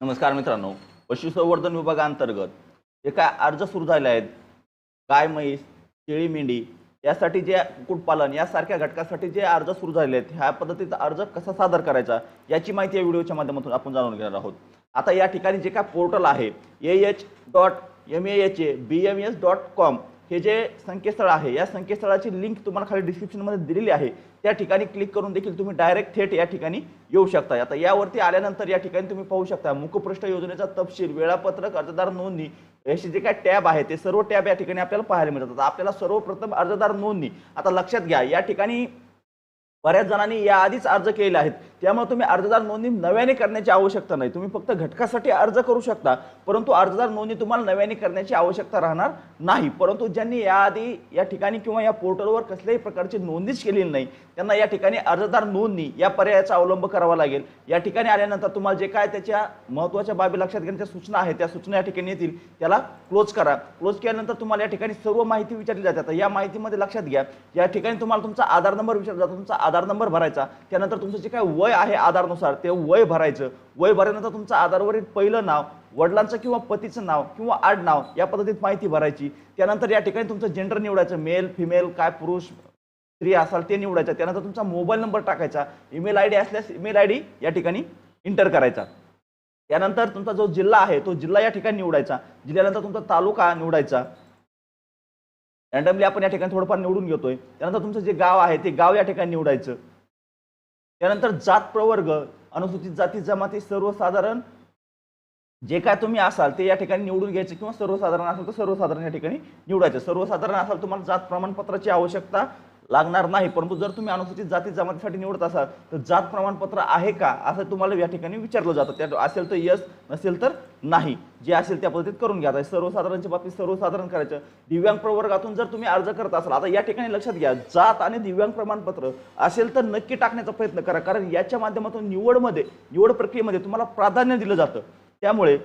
नमस्कार मित्रांनो पशुसंवर्धन विभागाअंतर्गत जे काय अर्ज सुरू झाले आहेत गाय म्हैस शेळी मेंढी यासाठी जे कुक्कुटपालन यासारख्या घटकासाठी जे अर्ज सुरू झाले आहेत ह्या पद्धतीचा अर्ज कसा सादर करायचा याची माहिती या व्हिडिओच्या माध्यमातून आपण जाणून घेणार आहोत. आता या ठिकाणी जे काय पोर्टल आहे A H dot M A H A B M S dot com हे जे संकेतस्थळ आहे या संकेतस्थळाची लिंक तुम्हाला खाली डिस्क्रिप्शनमध्ये दिलेली आहे. त्या ठिकाणी क्लिक करून देखील तुम्ही डायरेक्ट थेट या ठिकाणी येऊ शकता. आता यावरती आल्यानंतर या ठिकाणी तुम्ही पाहू शकता मुखपृष्ठ योजनेचा तपशील वेळापत्रक अर्जदार नोंदणी याचे जे काय टॅब आहे ते सर्व टॅब या ठिकाणी आपल्याला पाहायला मिळतात. आपल्याला सर्वप्रथम अर्जदार नोंदणी आता लक्षात घ्या या ठिकाणी बऱ्याच जणांनी याआधीच अर्ज केले आहेत. त्यामुळे तुम्ही अर्जदार नोंदणी नव्याने करण्याची आवश्यकता नाही. तुम्ही फक्त घटकासाठी अर्ज करू शकता परंतु अर्जदार नोंदणी तुम्हाला नव्याने करण्याची आवश्यकता राहणार नाही. परंतु ज्यांनी याआधी या ठिकाणी किंवा या पोर्टलवर कसल्याही प्रकारची नोंदणीच केलेली नाही त्यांना या ठिकाणी अर्जदार नोंदणी या पर्यायाचा अवलंब करावा लागेल. या ठिकाणी आल्यानंतर तुम्हाला जे काय त्याच्या महत्त्वाच्या बाबी लक्षात घेण्याच्या सूचना आहेत त्या सूचना या ठिकाणी येतील त्याला क्लोज करा. क्लोज केल्यानंतर तुम्हाला या ठिकाणी सर्व माहिती विचारली जाते. या माहितीमध्ये लक्षात घ्या. या ठिकाणी तुम्हाला तुमचा आधार नंबर विचारला जातो. तुमचा आधार नंबर भरायचा त्यानंतर तुमचं जे काय वय आहे आधारनुसार ते वय भरायचं. वय भरल्यानंतर तुमचं आधारवरील पहिलं नाव वडिलांचं किंवा पतीचं नाव किंवा आडनाव या पद्धतीत माहिती भरायची. त्यानंतर या ठिकाणी तुमचं जेंडर निवडायचं मेल फिमेल काय पुरुष स्त्री असाल ते निवडायचं. त्यानंतर तुमचा मोबाईल नंबर टाकायचा. ईमेल आय डी असल्यास ईमेल आय डी या ठिकाणी इंटर करायचा. त्यानंतर तुमचा जो जिल्हा आहे तो जिल्हा या ठिकाणी निवडायचा. जिल्ह्यानंतर तुमचा तालुका निवडायचा. रँडमली आपण या ठिकाणी थोडंफार निवडून घेतोय. त्यानंतर तुमचं जे गाव आहे ते गाव या ठिकाणी निवडायचं. त्यानंतर जात प्रवर्ग अनुसूचित जाती जमाती सर्वसाधारण जे काय तुम्ही असाल ते या ठिकाणी निवडून घ्यायचं किंवा सर्वसाधारण असेल तर सर्वसाधारण या ठिकाणी निवडायचं. सर्वसाधारण असाल तुम्हाला जात प्रमाणपत्राची आवश्यकता लागणार नाही. परंतु जर तुम्ही अनुसूचित जाती जमातीसाठी निवडत असाल तर जात प्रमाणपत्र आहे का? असं तुम्हाला या ठिकाणी विचारलं जातं. त्या असेल तर यस नसेल तर नाही. जे असेल त्या पद्धतीत करून घ्या. सर्वसाधारणच्या बाबतीत सर्वसाधारण करायचं. दिव्यांग प्रवर्गातून जर तुम्ही अर्ज करत असाल आता या ठिकाणी लक्षात घ्या. जात आणि दिव्यांग प्रमाणपत्र असेल तर नक्की टाकण्याचा प्रयत्न करा. कारण याच्या माध्यमातून निवडमध्ये निवड प्रक्रियेमध्ये तुम्हाला प्राधान्य दिलं जातं. त्यामुळे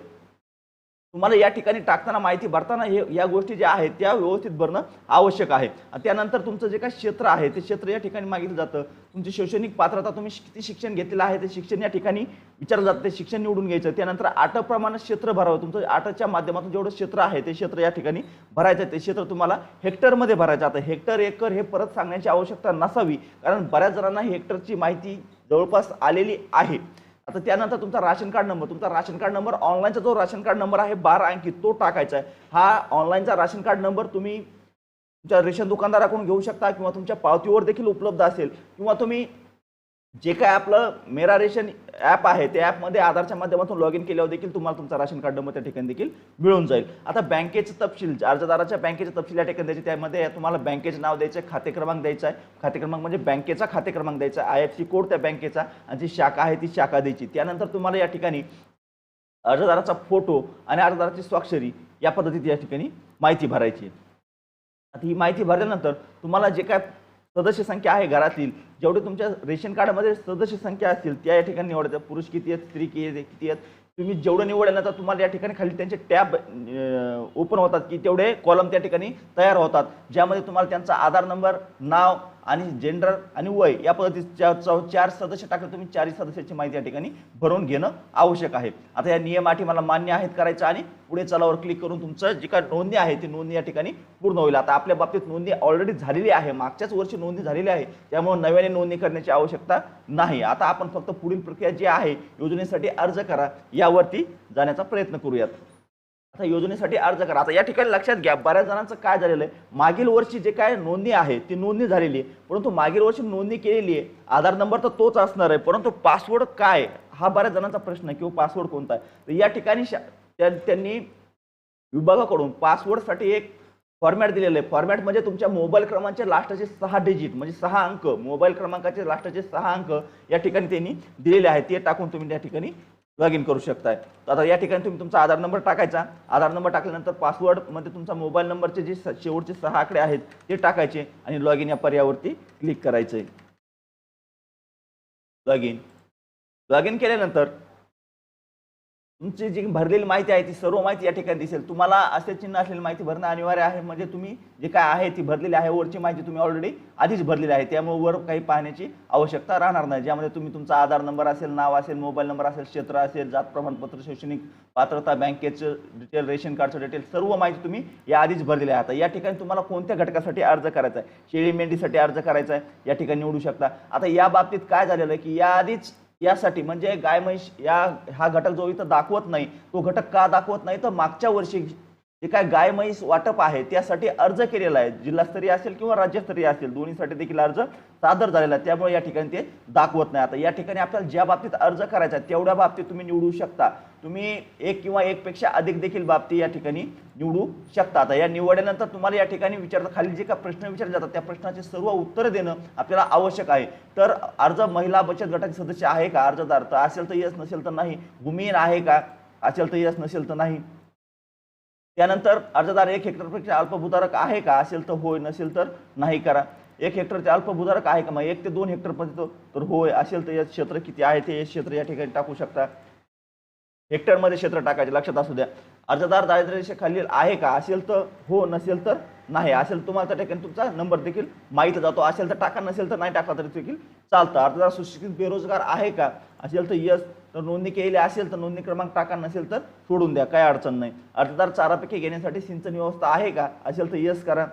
तुम्हाला या ठिकाणी टाकताना माहिती भरताना हे या गोष्टी ज्या आहेत त्या व्यवस्थित भरणं आवश्यक आहे. त्यानंतर तुमचं जे काही क्षेत्र आहे ते क्षेत्र या ठिकाणी मागितलं जातं. तुमची शैक्षणिक पात्रता तुम्ही किती शिक्षण घेतलेलं आहे ते शिक्षण या ठिकाणी विचारलं जातं ते शिक्षण निवडून घ्यायचं. त्यानंतर आठ क्षेत्र भरावं. तुमचं आटाच्या माध्यमातून जेवढं क्षेत्र आहे ते क्षेत्र या ठिकाणी भरायचं ते क्षेत्र तुम्हाला हेक्टरमध्ये भरायचं आता हेक्टर एकर हे परत सांगण्याची आवश्यकता नसावी. कारण बऱ्याच जणांना हेक्टरची माहिती जवळपास आलेली आहे. आता त्यानंतर तुमचा राशन कार्ड नंबर तुमचा राशन कार्ड नंबर ऑनलाईनचा जो राशन कार्ड नंबर आहे बारा अंकी तो टाकायचा आहे. हा ऑनलाईनचा राशन कार्ड नंबर तुम्ही तुमच्या रेशन दुकानदाराकडून घेऊ शकता किंवा तुमच्या पावतीवर देखील उपलब्ध असेल. किंवा तुम्ही जे काय आपलं मेरा रेशन ॲप आहे त्या ॲपमध्ये आधारच्या माध्यमातून लॉग इन केल्यावर देखील तुम्हाला तुमचा राशन कार्ड नंबर त्या ठिकाणी देखील मिळून जाईल. आता बँकेचं तपशील अर्जदाराच्या बँकेचे तपशील या ठिकाणी द्यायचे त्यामध्ये तुम्हाला बँकेचे नाव द्यायचं आहे खाते क्रमांक द्यायचा आहे. खाते क्रमांक म्हणजे बँकेचा खाते क्रमांक द्यायचा आय एफ सी कोड त्या बँकेचा आणि जी शाखा आहे ती शाखा द्यायची. त्यानंतर तुम्हाला या ठिकाणी अर्जदाराचा फोटो आणि अर्जदाराची स्वाक्षरी या पद्धतीत या ठिकाणी माहिती भरायची आहे. आता ही माहिती भरल्यानंतर तुम्हाला जे काय सदस्य संख्या आहे घरातील. जेवढे तुमच्या रेशन कार्डमध्ये सदस्य संख्या असतील त्या या ठिकाणी निवडायच्या. पुरुष किती आहेत स्त्री किती आहेत किती आहेत? तुम्ही जेवढं निवडल्यानंतर तुम्हाला या ठिकाणी खाली त्यांचे टॅब ओपन होतात की तेवढे कॉलम त्या ठिकाणी तयार होतात. ज्यामध्ये तुम्हाला त्यांचा आधार नंबर नाव आणि जेंडर आणि वय या पद्धतीच्या चौ- चार सदस्य टाकले तुम्ही. चारही सदस्याची माहिती या ठिकाणी भरून घेणं आवश्यक आहे. आता या नियम अटी मला मान्य आहेत करायचं आणि पुढे चलावर क्लिक करून तुमचं जी काय नोंदणी आहे ती नोंदणी या ठिकाणी पूर्ण होईल. आता आपल्या बाबतीत नोंदणी ऑलरेडी झालेली आहे. मागच्याच वर्षी नोंदणी झालेली आहे. त्यामुळे नव्याने नोंदणी करण्याची आवश्यकता नाही. आता आपण फक्त पुढील प्रक्रिया जी आहे योजनेसाठी अर्ज करा. यावरती जाण्याचा प्रयत्न करूयात. आता योजनेसाठी अर्ज करा. आता या ठिकाणी लक्षात घ्या बऱ्याच जणांचं काय झालेलं आहे? मागील वर्षी जे काय नोंदणी आहे ती नोंदणी झालेली आहे. परंतु मागील वर्षी नोंदणी केलेली आहे. आधार नंबर तर तोच असणार आहे परंतु पासवर्ड काय हा बऱ्याच जणांचा प्रश्न आहे किंवा पासवर्ड कोणता आहे? तर या ठिकाणी त्यांनी विभागाकडून पासवर्डसाठी एक फॉर्मॅट दिलेलं आहे. फॉर्मॅट म्हणजे तुमच्या मोबाईल क्रमांकाचे लास्टचे सहा डिजिट म्हणजे सहा अंक. मोबाईल क्रमांकाचे लास्टचे सहा अंक या ठिकाणी त्यांनी दिलेले आहेत. ते टाकून तुम्ही त्या ठिकाणी लॉग इन करू शकताय. तर आता या ठिकाणी तुम्ही तुमचा आधार नंबर टाकायचा. आधार नंबर टाकल्यानंतर पासवर्डमध्ये तुमचा मोबाईल नंबरचे जे शेवटचे सहा आकडे आहेत ते टाकायचे आणि लॉग इन या पर्यायावरती क्लिक करायचे लॉग इन लॉग इन केल्यानंतर तुमची जी भरलेली माहिती आहे ती सर्व माहिती या ठिकाणी दिसेल. तुम्हाला असे चिन्ह असलेली माहिती भरणं अनिवार्य आहे. म्हणजे तुम्ही जे काय आहे ती भरलेली आहे. वरची माहिती तुम्ही ऑलरेडी आधीच भरलेली आहे. त्यामुळे वर काही पाहण्याची आवश्यकता राहणार नाही. ज्यामध्ये तुम्ही तुमचा आधार नंबर असेल नाव असेल मोबाईल नंबर असेल क्षेत्र असेल जात प्रमाणपत्र शैक्षणिक पात्रता बँकेचं डिटेल रेशन कार्डचं डिटेल सर्व माहिती तुम्ही या आधीच भरलेली आहे. आता या ठिकाणी तुम्हाला कोणत्या घटकासाठी अर्ज करायचा आहे? शेळी मेंढीसाठी अर्ज करायचा आहे. या ठिकाणी निवडू शकता. आता या बाबतीत काय झालेलं आहे की या आधीच यासाठी म्हणजे गाय म्हैस या हा घटक जो इथं दाखवत नाही तो घटक का दाखवत नाही? तर मागच्या वर्षी जे काय गाय म्हैस वाटप आहे त्यासाठी अर्ज केलेला आहे. जिल्हास्तरीय असेल किंवा राज्यस्तरीय असेल दोन्हीसाठी देखील अर्ज सादर झालेला आहे. त्यामुळे या ठिकाणी ते दाखवत नाही. आता या ठिकाणी आपल्याला ज्या बाबतीत अर्ज करायचा तेवढ्या बाबतीत तुम्ही निवडू शकता. तुम्ही एक किंवा एकपेक्षा अधिक देखील बाबती या ठिकाणी निवडू शकता. आता या निवडल्यानंतर तुम्हाला या ठिकाणी विचारता खाली जे काही प्रश्न विचारले जातात त्या प्रश्नाचे सर्व उत्तरं देणं आपल्याला आवश्यक आहे. तर अर्ज महिला बचत गटाचे सदस्य आहे का? अर्जदार तर असेल तर यस नसेल तर नाही. भूमिहीन आहे का? असेल तर यस नसेल तर नाही. त्यानंतर अर्जदार एक हेक्टरपेक्षा अल्पभूधारक आहे का? असेल तर होय नसेल तर नाही करा. एक हेक्टरचे अल्पभूधारक आहे का? मग एक ते दोन हेक्टरपर्यंत तर होय. असेल तर यात क्षेत्र किती आहे ते क्षेत्र या ठिकाणी टाकू शकता. हेक्टरमध्ये क्षेत्र टाकायचे लक्षात असू द्या. अर्जदार दारिद्र्य खालील आहे का? असेल तर हो नसेल तर नाही. असेल तुम्हाला त्या ठिकाणी तुमचा नंबर देखील माहीत जातो. असेल तर टाका नसेल तर नाही टाकला तरी देखील चालतं. अर्जदार सुशिक्षित बेरोजगार आहे का? असेल तर यस तर नोंदणी केलेली असेल तर नोंदणी क्रमांक टाका नसेल तर सोडून द्या काय अडचण नाही. अर्जदार चारापैकी घेण्यासाठी सिंचन व्यवस्था आहे का? असेल तर यस करा.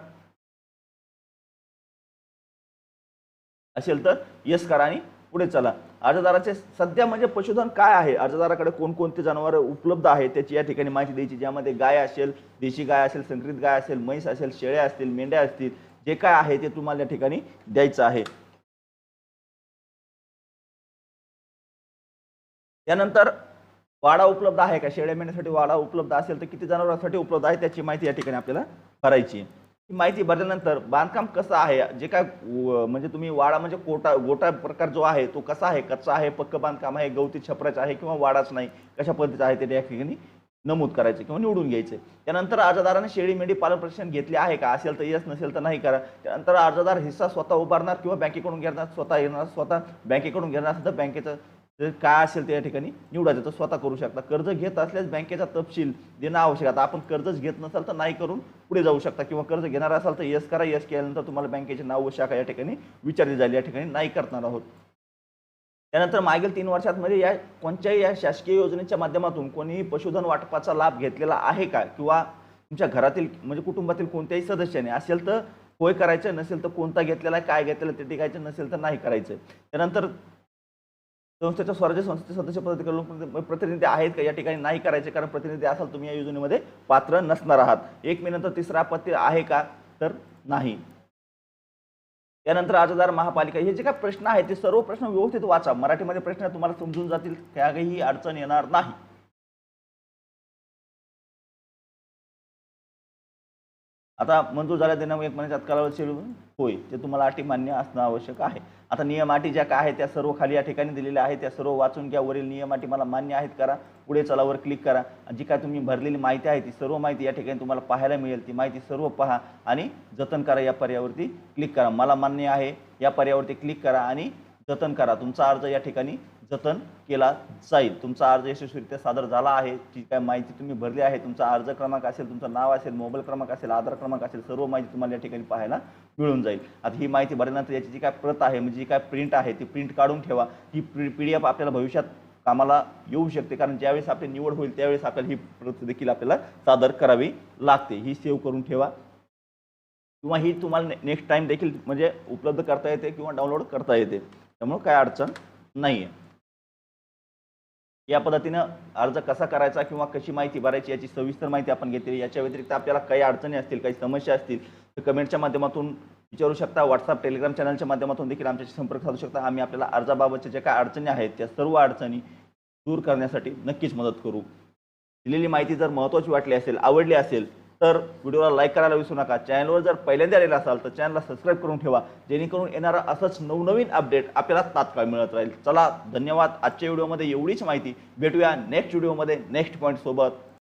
असेल तर यस करा आणि पुढे चला. अर्जदाराचे सध्या म्हणजे पशुधन काय आहे? अर्जदाराकडे कोणकोणते जनावर उपलब्ध आहे त्याची या ठिकाणी माहिती द्यायची ज्यामध्ये गाय असेल देशी गाय असेल संकरित गाय असेल म्हैस असेल शेळ्या असतील मेंढ्या असतील जे काय आहे ते तुम्हाला या ठिकाणी द्यायचं आहे. त्यानंतर वाडा उपलब्ध आहे का? शेळ्या मेंढ्यासाठी वाडा उपलब्ध असेल तर किती जनावरांसाठी उपलब्ध आहे त्याची माहिती या ठिकाणी आपल्याला भरायची आहे. ही माहिती भरल्यानंतर बांधकाम कसं आहे? जे काय म्हणजे तुम्ही वाडा म्हणजे कोटा गोटा प्रकार जो आहे तो कसा आहे? कच्चा आहे पक्क बांधकाम आहे गवती छपराचं आहे किंवा वाडाच नाही? कशा पद्धतीचं आहे ते या ठिकाणी नमूद करायचे किंवा निवडून घ्यायचे त्यानंतर अर्जदाराने शेळी मेंढी पालन प्रशिक्षण घेतले आहे का? असेल तर यस नसेल तर नाही करा. त्यानंतर अर्जदार हिस्सा स्वतः उभारणार किंवा बँकेकडून घेणार स्वतः येणार स्वतः बँकेकडून घेणार असेल तर बँकेचं तर काय असेल ते या ठिकाणी? निवडायचं. तर स्वतः करू शकता. कर्ज घेत असल्यास बँकेचा तपशील देणं आवश्यक आता आपण कर्जच घेत नसाल तर नाही करून पुढे जाऊ शकता. किंवा कर्ज घेणार असाल तर यस करा. यस केल्यानंतर तुम्हाला बँकेचे नाव व शाखा या ठिकाणी विचारली जाईल. या ठिकाणी नाही करणार आहोत. त्यानंतर मागील तीन वर्षांमध्ये या कोणत्याही या शासकीय योजनेच्या माध्यमातून कोणीही पशुधन वाटपाचा लाभ घेतलेला आहे का? किंवा तुमच्या घरातील म्हणजे कुटुंबातील कोणत्याही सदस्याने असेल तर होय करायचं नसेल तर कोणता घेतलेला आहे काय घेतलेलं ते टिकायचं नसेल तर नाही करायचं. त्यानंतर संस्थेच्या स्वराज्य संस्थेचे सदस्य पद्धती प्रतिनिधी आहेत का? या ठिकाणी नाही करायचे कारण प्रतिनिधी असाल तुम्ही या योजनेमध्ये पात्र नसणार आहात. एक मे नंतर तिसरा आपत्ती आहे का? तर नाही. त्यानंतर अर्जदार महापालिका हे जे काही प्रश्न आहेत ते सर्व प्रश्न व्यवस्थित वाचा. मराठीमध्ये प्रश्न तुम्हाला समजून जातील काही अडचण येणार नाही. आता मंजूर झाल्या देणं एक महिन्याच्या कालावधी शेड्यूल होय ते तुम्हाला अटी मान्य असणं आवश्यक आहे. आता नियम अटी ज्या काय आहेत त्या सर्व खाली या ठिकाणी दिलेल्या आहेत त्या सर्व वाचून घ्या. वरील नियम अटी मला मान्य आहेत करा. पुढे चलावर क्लिक करा. आणि जी काय तुम्ही भरलेली माहिती आहे ती सर्व माहिती या ठिकाणी तुम्हाला पाहायला मिळेल. ती माहिती सर्व पहा आणि जतन करा या पर्यावरती क्लिक करा. मला मान्य आहे या पर्यावरती क्लिक करा आणि जतन करा. तुमचा अर्ज या ठिकाणी जतन केला जाईल. तुमचा अर्ज यशस्वीरित्या सादर झाला आहे. जी काय माहिती तुम्ही भरली आहे तुमचा अर्ज क्रमांक असेल तुमचं नाव असेल मोबाईल क्रमांक असेल आधार क्रमांक असेल सर्व माहिती तुम्हाला या ठिकाणी पाहायला मिळून जाईल. आता ही माहिती भरल्यानंतर याची जी काय प्रत आहे म्हणजे जी काय प्रिंट आहे ती प्रिंट काढून ठेवा. ही पी डी एफ आपल्याला भविष्यात कामाला येऊ शकते. कारण ज्यावेळेस आपली निवड होईल त्यावेळेस आपल्याला ही प्रत देखील आपल्याला सादर करावी लागते. ही सेव्ह करून ठेवा. किंवा ही तुम्हाला नेक्स्ट टाईम देखील म्हणजे उपलब्ध करता येते किंवा डाउनलोड करता येते. त्यामुळं काय अडचण नाही आहे या पद्धतीनं अर्ज कसा करायचा किंवा कशी माहिती भरायची याची सविस्तर माहिती आपण घेतली याच्या व्यतिरिक्त आपल्याला काही अडचणी असतील काही समस्या असतील तर कमेंटच्या माध्यमातून विचारू शकता. व्हॉट्सअप टेलिग्राम चॅनलच्या माध्यमातून देखील आमच्याशी संपर्क साधू शकता. आम्ही आपल्याला अर्जाबाबतच्या ज्या काय अडचणी आहेत त्या सर्व अडचणी दूर करण्यासाठी नक्कीच मदत करू. दिलेली माहिती जर महत्त्वाची वाटली असेल आवडली असेल तर व्हिडिओला लाईक करायला विसरू नका. चॅनलवर जर पहिल्यांदा आलेला असाल तर चॅनलला सबस्क्राईब करून ठेवा. जेणेकरून येणारं असंच नवनवीन अपडेट आपल्याला तात्काळ मिळत राहील. चला धन्यवाद. आजच्या व्हिडिओमध्ये एवढीच माहिती. भेटूया नेक्स्ट व्हिडिओमध्ये नेक्स्ट पॉईंट सोबत.